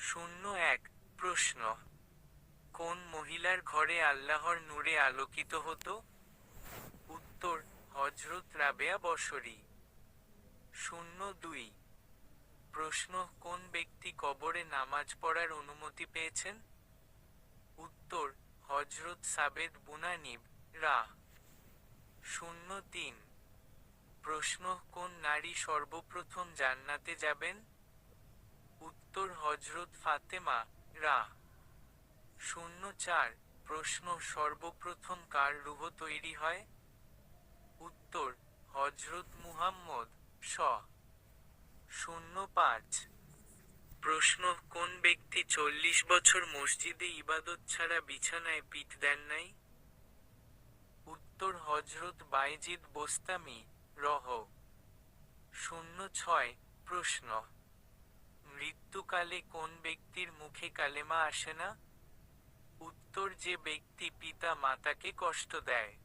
শূন্য এক, প্রশ্ন, কোন মহিলার ঘরে আল্লাহর নূরে আলোকিত হতো? উত্তর হজরত রাবেয়া বসরি। শূন্য দুই, প্রশ্ন, কোন ব্যক্তি কবরে নামাজ পড়ার অনুমতি পেয়েছেন? উত্তর হজরত সাবেদ বুনানিব রা শূন্য তিন, প্রশ্ন, কোন নারী সর্বপ্রথম জান্নাতে যাবেন? উত্তর হজরত ফাতেমা রা শূন্য চার প্রশ্ন সর্বপ্রথম কার রুহ তৈরি হয়? উত্তর হজরত মুহাম্মদ স শূন্য পাঁচ প্রশ্ন, কোন ব্যক্তি চল্লিশ বছর মসজিদে ইবাদত ছাড়া বিছানায় পিঠ দেন নাই? উত্তর হজরত বাইজিদ বোস্তামি, রহ। শূন্য ছয় প্রশ্ন মৃত্যুকালে কোন ব্যক্তির মুখে কালেমা আসে না? উত্তর যে ব্যক্তি পিতা মাতাকে কষ্ট দেয়।